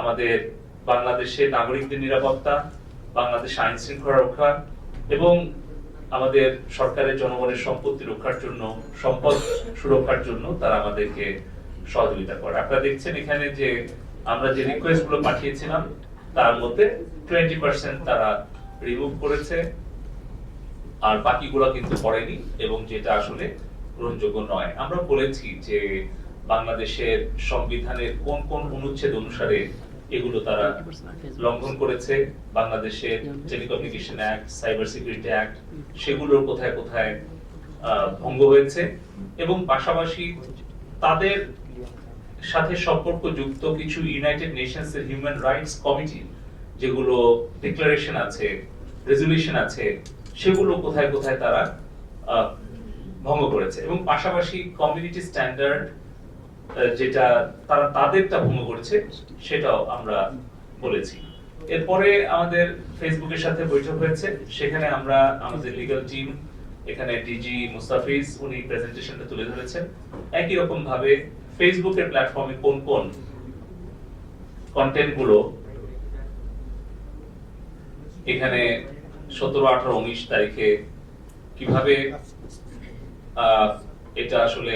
আমাদের বাংলাদেশের নাগরিকদের নিরাপত্তা, বাংলাদেশ আইন শৃঙ্খলা রক্ষা এবং আমাদের সরকারের জনগণের সম্পত্তি রক্ষার জন্য, সম্পদ সুরক্ষার জন্য তারা আমাদেরকে সহযোগিতা করে। আপনারা দেখছেন এখানে যে আমরা যে রিকোয়েস্টগুলো পাঠিয়েছিলাম, তার মধ্যে টোয়েন্টি পার্সেন্ট তারা রিমুভ করেছে আর বাকিগুলো কিন্তু পড়েনি এবং যেটা আসলে গ্রহণযোগ্য নয়। আমরা বলেছি যে বাংলাদেশের সংবিধানের কোন কোন অনুচ্ছেদ অনুসারে এগুলো তারা লঙ্ঘন করেছে? বাংলাদেশের telecommunication act, cyber security act, সেগুলোর কোথায় কোথায় ভঙ্গ হয়েছে? এবং পাশাপাশি তাদের সাথে সম্পর্কযুক্ত কিছু ইউনাইটেড নেশনস এর হিউম্যান রাইটস কমিটি যেগুলো ডিক্লারেশন আছে রেজলিউশন আছে, সেগুলো কোথায় কোথায় তারা ভঙ্গ করেছে। এবং পাশাপাশি কমিউনিটি স্ট্যান্ডার্ড যেটা তারা তাদেরটা ভঙ্গ করেছে, সেটাও আমরা বলেছি। এরপরে আমাদের ফেসবুকের সাথে বৈঠক হয়েছে। সেখানে আমরা আমাদের লিগ্যাল টিম এখানে ডিজি মুস্তাফিজ উনি প্রেজেন্টেশনটা তুলে ধরেছেন। একই রকম ভাবে ফেসবুকের প্ল্যাটফর্মে কোন কোন কন্টেন্টগুলো এখানে সতেরো, আঠারো, উনিশ তারিখে কীভাবে এটা আসলে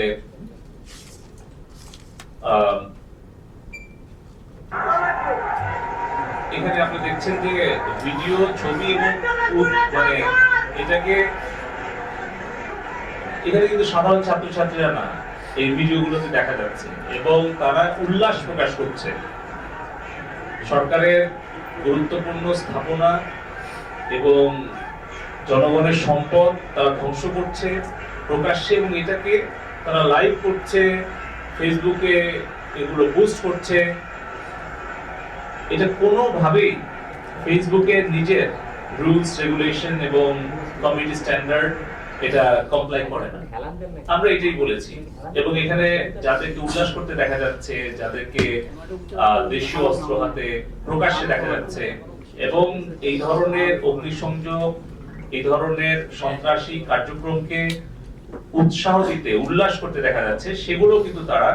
আহ, এখানে আপনি দেখছেন যে ভিডিও ছবি এবং মানে এটাকে এখানে কিন্তু সাধারণ ছাত্রছাত্রীরা না এই ভিডিওগুলোতে দেখা যাচ্ছে এবং তারা উল্লাস প্রকাশ করছে। সরকারের গুরুত্বপূর্ণ স্থাপনা এবং জনগণের সম্পদ তারা ধ্বংস করছে প্রকাশ্যে এবং এটাকে তারা লাইভ করছে ফেসবুকে এগুলো পোস্ট করছে, এটা কোনোভাবেই ফেসবুকের নিজের রুলস, রেগুলেশন এবং কমিউনিটি স্ট্যান্ডার্ড এটা কমপ্লাই করে না। আমরা এটাই বলেছি। এবং এখানে যাদেরকে উল্লাস করতে দেখা যাচ্ছে, যাদেরকে দেশীয় অস্ত্র হাতে প্রকাশ্যে দেখা যাচ্ছে, এবং এই ধরনের অগ্নিসংযোগ, এই ধরনের সন্ত্রাসী কার্যক্রমকে উৎসাহ দিতে, উল্লাস করতে দেখা যাচ্ছে, সেগুলো কিন্তু তারা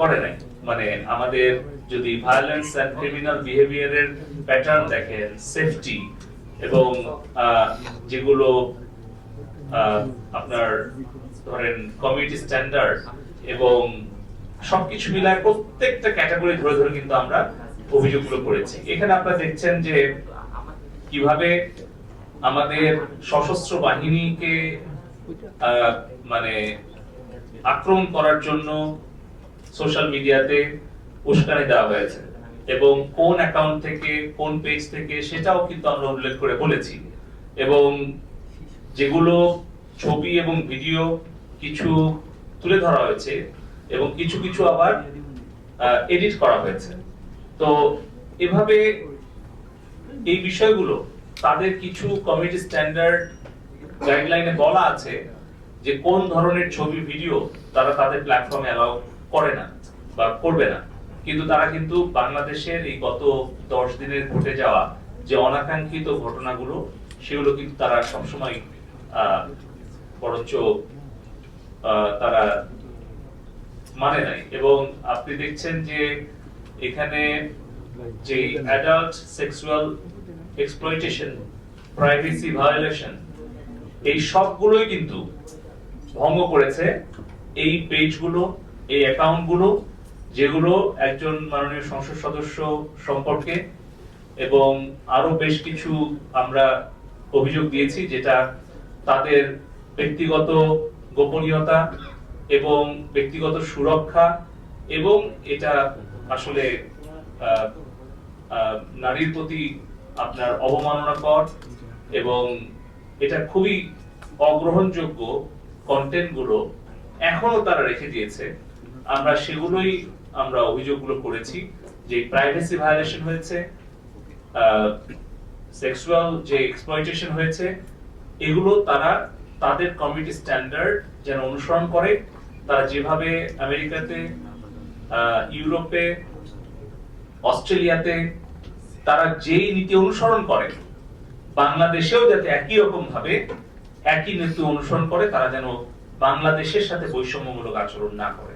করে নাই। মানে আমাদের যদি ভায়োলেন্স এন্ড ক্রিমিনাল বিহেভিয়ারের প্যাটার্ন দেখেন সেফটি এবং যেগুলো আপনার ধরেন কমিউনিটি স্ট্যান্ডার্ড এবং সবকিছু মিলায় প্রত্যেকটা ক্যাটাগরি ধরে ধরে কিন্তু আমরা অভিযোগগুলো করেছি। এখানে আপনারা দেখছেন যে কীভাবে আমাদের সশস্ত্র বাহিনীকে মানে আক্রমণ করার জন্য সোশ্যাল মিডিয়াতে উস্কানি দেওয়া হয়েছে। এবং কোন অ্যাকাউন্ট থেকে, কোন পেজ থেকে, সেটাও কিন্তু আমরা উল্লেখ করে বলেছি। এবং যেগুলো ছবি এবং ভিডিও কিছু তুলে ধরা হয়েছে এবং কিছু কিছু আবার এডিট করা হয়েছে। তো এভাবে এই বিষয়গুলো, তাদের কিছু কমিটি স্ট্যান্ডার্ড গাইডলাইনে বলা আছে যে কোন ধরনের ছবি ভিডিও তারা তাদের প্ল্যাটফর্মে অ্যালাউ করে না বা করবে না। কিন্তু তারা কিন্তু বাংলাদেশের এই গত দশ দিনের ঘটে যাওয়া যে অনাকাঙ্ক্ষিত ঘটনাগুলো, সেগুলো কিন্তু তারা সবসময় বরঞ্চ তারা মানে নাই। এবং আপনি দেখছেন যে এখানে যে adult sexual exploitation privacy violation এই সবগুলোই কিন্তু ভঙ্গ করেছে এই পেজগুলো, এই অ্যাকাউন্টগুলো, যেগুলো একজন মাননীয় সংসদ সদস্য সম্পর্কে এবং আরও বেশ কিছু আমরা অভিযোগ দিয়েছি যেটা তাদের ব্যক্তিগত গোপনীয়তা এবং ব্যক্তিগত সুরক্ষা এবং এটা আসলে নারীর প্রতি আপনার অবমাননাকর এবং এটা খুবই অগ্রহণযোগ্য কন্টেন্টগুলো এখনও তারা রেখে দিয়েছে। আমরা সেগুলোই আমরা অভিযোগগুলো করেছি যে প্রাইভেসি ভায়োলেশন হয়েছে সেক্সুয়াল যে এক্সপ্লয়টেশন হয়েছে, এগুলো তারা তাদের কমিউনিটি স্ট্যান্ডার্ড যেন অনুসরণ করে। তারা যেভাবে আমেরিকাতে ইউরোপে, অস্ট্রেলিয়াতে তারা যেই নীতি অনুসরণ করে বাংলাদেশেও যাতে একই রকম ভাবে একই নীতি অনুসরণ করে, তারা যেন বাংলাদেশের সাথে বৈষম্যমূলক আচরণ না করে।